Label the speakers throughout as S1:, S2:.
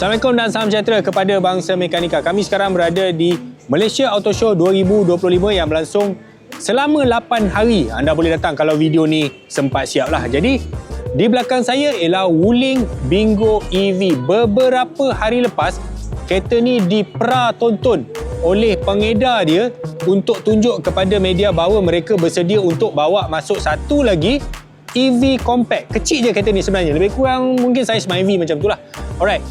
S1: Assalamualaikum dan salam sejahtera kepada bangsa mekanika. Kami sekarang berada di Malaysia Auto Show 2025 yang berlangsung selama 8 hari. Anda boleh datang kalau video ni sempat siap lah. Jadi, di belakang saya ialah Wuling Bingo EV. Beberapa hari lepas, kereta ni dipera tonton oleh pengedar dia untuk tunjuk kepada media bahawa mereka bersedia untuk bawa masuk satu lagi EV compact. Kecil je kereta ni sebenarnya. Lebih kurang mungkin saiz MyV macam tu lah. Alright.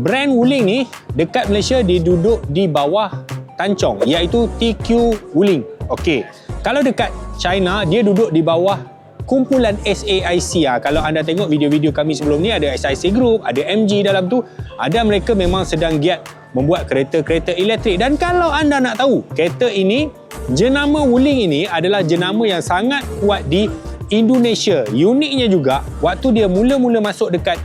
S1: Brand Wuling ni dekat Malaysia dia duduk di bawah Tanchong iaitu TQ Wuling. Okey. Kalau dekat China dia duduk di bawah kumpulan SAIC ah. Kalau anda tengok video-video kami sebelum ni ada SAIC Group, ada MG dalam tu, ada mereka memang sedang giat membuat kereta-kereta elektrik dan kalau anda nak tahu, kereta ini jenama Wuling ini adalah jenama yang sangat kuat di Indonesia. Uniknya juga, waktu dia mula-mula masuk dekat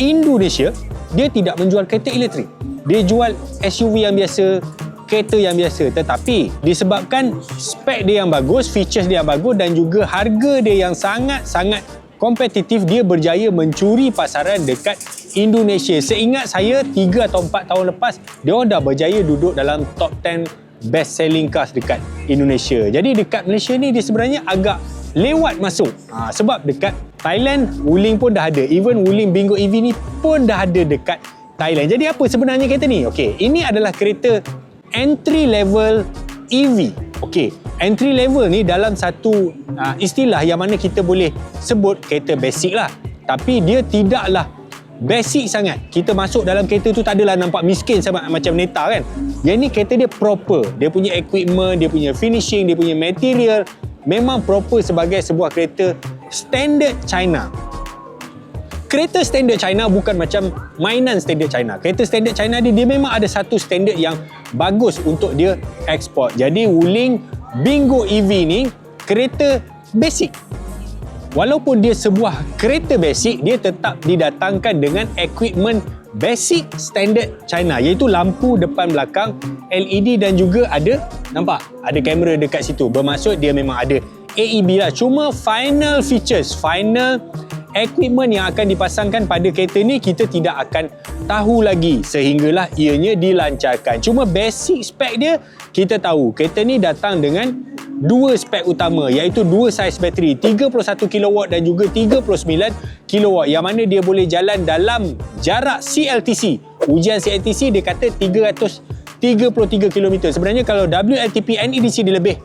S1: Indonesia, dia tidak menjual kereta elektrik. Dia jual SUV yang biasa, kereta yang biasa. Tetapi disebabkan spek dia yang bagus, features dia yang bagus dan juga harga dia yang sangat-sangat kompetitif, dia berjaya mencuri pasaran dekat Indonesia. Seingat saya, 3 atau 4 tahun lepas, dia dah berjaya duduk dalam top 10 best selling cars dekat Indonesia. Jadi dekat Malaysia ni dia sebenarnya agak lewat masuk. Ha, sebab dekat Thailand, Wuling pun dah ada. Even Wuling Bingo EV ni pun dah ada dekat Thailand. Jadi apa sebenarnya kereta ni? Okey, ini adalah kereta entry level EV. Okey, entry level ni dalam satu uh, istilah yang mana kita boleh sebut kereta basic lah. Tapi dia tidaklah basic sangat. Kita masuk dalam kereta tu tak adalah nampak miskin sama macam Neta kan. Yang ni kereta dia proper. Dia punya equipment, dia punya finishing, dia punya material memang proper sebagai sebuah kereta standard China. Kereta standard China bukan macam mainan standard China. Kereta standard China ni dia memang ada satu standard yang bagus untuk dia ekspor. Jadi Wuling Bingo EV ni kereta basic. Walaupun dia sebuah kereta basic, dia tetap didatangkan dengan equipment basic standard China iaitu lampu depan belakang LED dan juga ada nampak? Ada kamera dekat situ. Bermaksud dia memang ada AEB lah. Cuma final features final equipment yang akan dipasangkan pada kereta ni kita tidak akan tahu lagi. Sehinggalah ianya dilancarkan. Cuma basic spek dia kita tahu. Kereta ni datang dengan dua spek utama iaitu dua saiz bateri 31 kW dan juga 39 kW yang mana dia boleh jalan dalam jarak CLTC ujian CLTC dia kata 333 km sebenarnya kalau WLTP NEDC dia lebih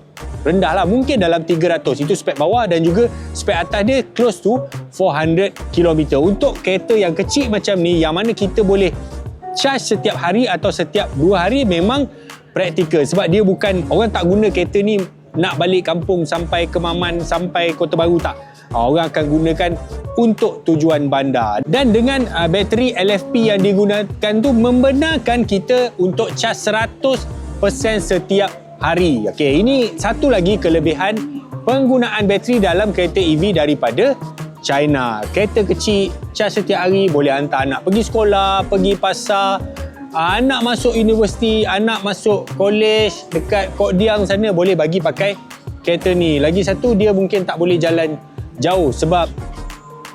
S1: rendah lah. Mungkin dalam 300 itu spek bawah dan juga spek atas dia close to 400 km untuk kereta yang kecil macam ni yang mana kita boleh charge setiap hari atau setiap dua hari memang praktikal. Sebab dia bukan orang tak guna kereta ni nak balik kampung sampai ke Maman sampai Kota Baru tak. Ha, orang akan gunakan untuk tujuan bandar. Dan dengan uh, bateri LFP yang digunakan tu membenarkan kita untuk charge 100% setiap hari. Okey, ini satu lagi kelebihan penggunaan bateri dalam kereta EV daripada China. Kereta kecil, charge setiap hari, boleh hantar anak pergi sekolah, pergi pasar, anak masuk universiti, anak masuk college dekat Kok Diang sana boleh bagi pakai kereta ni. Lagi satu dia mungkin tak boleh jalan jauh sebab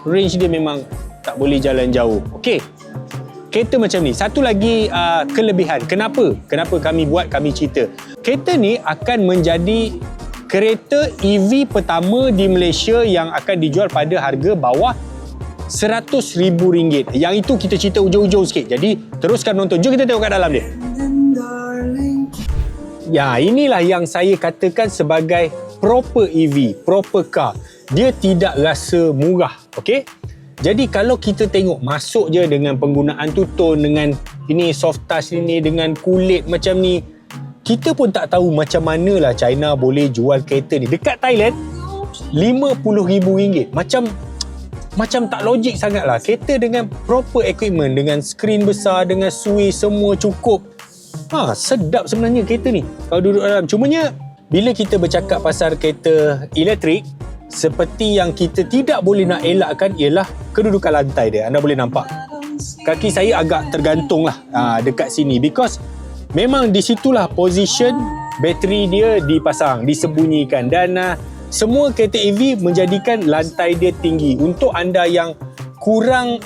S1: range dia memang tak boleh jalan jauh. Okey. Kereta macam ni. Satu lagi uh, kelebihan. Kenapa? Kenapa kami buat, kami cerita. Kereta ni akan menjadi kereta EV pertama di Malaysia yang akan dijual pada harga bawah RM100,000. Yang itu kita cerita ujung-ujung sikit. Jadi teruskan nonton. Jom kita tengok kat dalam dia. Ya, inilah yang saya katakan sebagai proper EV, proper car. Dia tidak rasa murah, okey? Jadi kalau kita tengok masuk je dengan penggunaan tuton dengan ini soft touch ini dengan kulit macam ni, kita pun tak tahu macam manalah China boleh jual kereta ni. Dekat Thailand, RM50,000. Macam macam tak logik sangat lah. Kereta dengan proper equipment, dengan skrin besar, dengan switch semua cukup. Ha, sedap sebenarnya kereta ni. Kalau duduk dalam. Cumanya, bila kita bercakap pasal kereta elektrik, seperti yang kita tidak boleh nak elakkan ialah kedudukan lantai dia. Anda boleh nampak. Kaki saya agak tergantung lah aa, dekat sini because memang di situlah position bateri dia dipasang, disembunyikan dan aa, semua kereta EV menjadikan lantai dia tinggi. Untuk anda yang kurang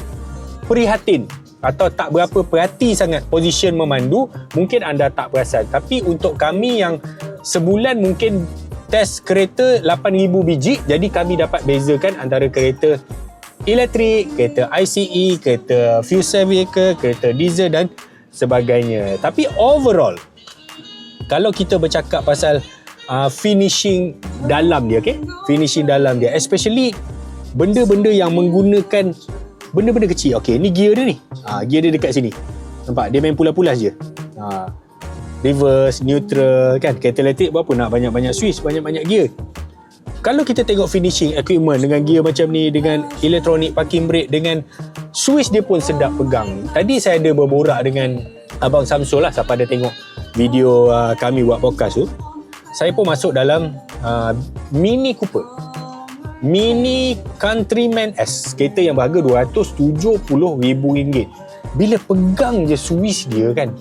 S1: prihatin atau tak berapa perhati sangat position memandu, mungkin anda tak perasan. Tapi untuk kami yang sebulan mungkin test kereta 8000 biji, jadi kami dapat bezakan antara kereta elektrik, kereta ICE, kereta fuel cell vehicle, kereta diesel dan sebagainya. Tapi overall, kalau kita bercakap pasal uh, finishing dalam dia, okay? Finishing dalam dia, especially benda-benda yang menggunakan benda-benda kecil. Okey, ni gear dia ni. Ha, gear dia dekat sini. Nampak? Dia main pulas-pulas je. Ha, reverse, neutral kan. Elektrik berapa nak banyak-banyak switch, banyak-banyak gear. Kalau kita tengok finishing equipment dengan gear macam ni, dengan electronic parking brake, dengan switch dia pun sedap pegang. Tadi saya ada berborak dengan Abang Samsul lah siapa ada tengok video uh, kami buat podcast tu. Saya pun masuk dalam uh, Mini Cooper. Mini Countryman S. Kereta yang berharga RM270,000. Bila pegang je Swiss dia kan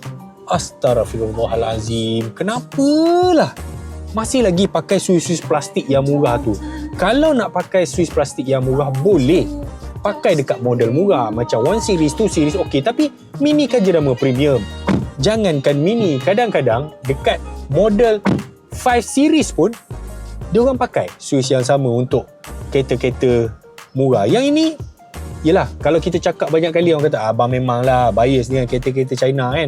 S1: Astaghfirullahalazim kenapalah? Masih lagi pakai Swiss-Swiss plastik yang murah tu. Kalau nak pakai Swiss plastik yang murah boleh. Pakai dekat model murah macam 1 series 2 series okey. Tapi mini kan jenama premium. Jangankan mini kadang-kadang dekat model 5 series pun dia orang pakai Swiss yang sama untuk kereta-kereta murah. Yang ini, yelah, kalau kita cakap banyak kali orang kata, abang memanglah bias dengan kereta-kereta China kan.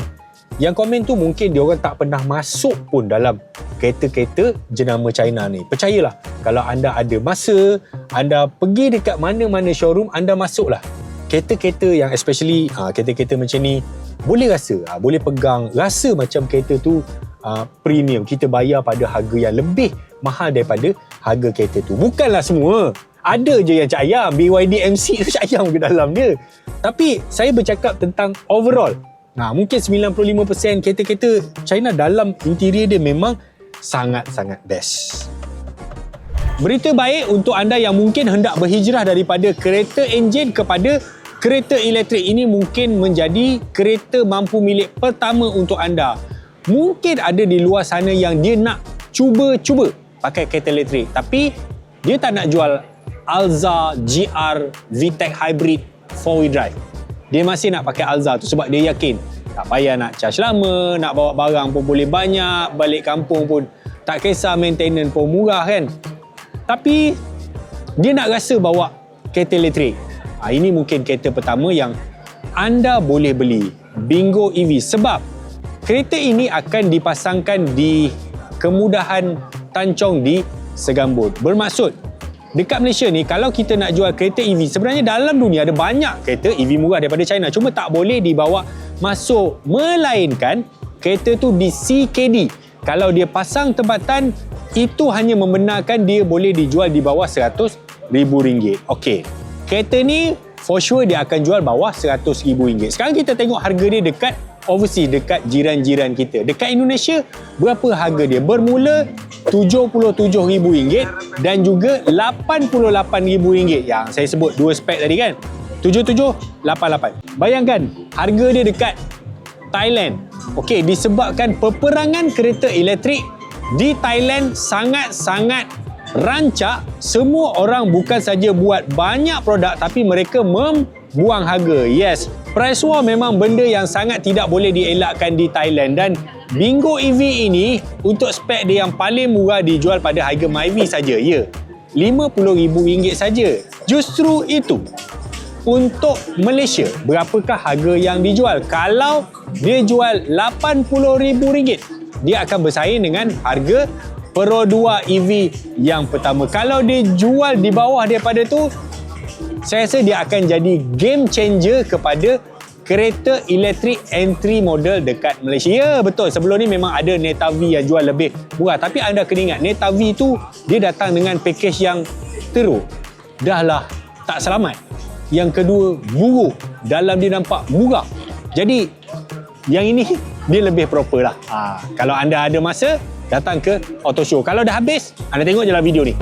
S1: Yang komen tu mungkin dia orang tak pernah masuk pun dalam kereta-kereta jenama China ni. Percayalah, kalau anda ada masa, anda pergi dekat mana-mana showroom, anda masuklah. Kereta-kereta yang especially ha, kereta-kereta macam ni, boleh rasa, ha, boleh pegang, rasa macam kereta tu uh, premium. Kita bayar pada harga yang lebih mahal daripada harga kereta tu. Bukanlah semua. Ada je yang cak ayam. BYD MC tu cak ayam ke dalam dia. Tapi saya bercakap tentang overall. Nah, mungkin 95% kereta-kereta China dalam interior dia memang sangat-sangat best. Berita baik untuk anda yang mungkin hendak berhijrah daripada kereta enjin kepada kereta elektrik ini mungkin menjadi kereta mampu milik pertama untuk anda. Mungkin ada di luar sana yang dia nak cuba-cuba pakai kereta elektrik. Tapi dia tak nak jual Alza GR VTEC Hybrid 4 wheel drive. Dia masih nak pakai Alza tu sebab dia yakin tak payah nak charge lama nak bawa barang pun boleh banyak balik kampung pun tak kisah maintenance pun murah kan? Tapi dia nak rasa bawa kereta elektrik. Ha, ini mungkin kereta pertama yang anda boleh beli Bingo EV sebab kereta ini akan dipasangkan di kemudahan Tancong di Segambut. Bermaksud, dekat Malaysia ni kalau kita nak jual kereta EV, sebenarnya dalam dunia ada banyak kereta EV murah daripada China. Cuma tak boleh dibawa masuk. Melainkan kereta tu di CKD. Kalau dia pasang tempatan, itu hanya membenarkan dia boleh dijual di bawah RM100,000. Okey. Kereta ni for sure dia akan jual bawah RM100,000. Sekarang kita tengok harga dia dekat overseas dekat jiran-jiran kita. Dekat Indonesia, berapa harga dia? Bermula RM77,000 dan juga RM88,000 yang saya sebut dua spek tadi kan. 7788. Bayangkan harga dia dekat Thailand. Okey, disebabkan peperangan kereta elektrik di Thailand sangat-sangat rancak, semua orang bukan saja buat banyak produk tapi mereka membuang harga. Yes, price war memang benda yang sangat tidak boleh dielakkan di Thailand dan Bingo EV ini untuk spek dia yang paling murah dijual pada harga Myvi saja. Ya. RM50,000 saja. Justru itu untuk Malaysia, berapakah harga yang dijual? Kalau dia jual RM80,000, dia akan bersaing dengan harga Pro 2 EV yang pertama. Kalau dia jual di bawah daripada tu, saya rasa dia akan jadi game changer kepada kereta elektrik entry model dekat Malaysia. Ya, betul. Sebelum ni memang ada Netavi yang jual lebih murah. Tapi anda kena ingat, Netavi tu dia datang dengan package yang teruk. Dah lah tak selamat. Yang kedua, buruk. Dalam dia nampak murah. Jadi, yang ini dia lebih proper lah. Ha, kalau anda ada masa, datang ke Auto Show. Kalau dah habis, anda tengok je lah video ni.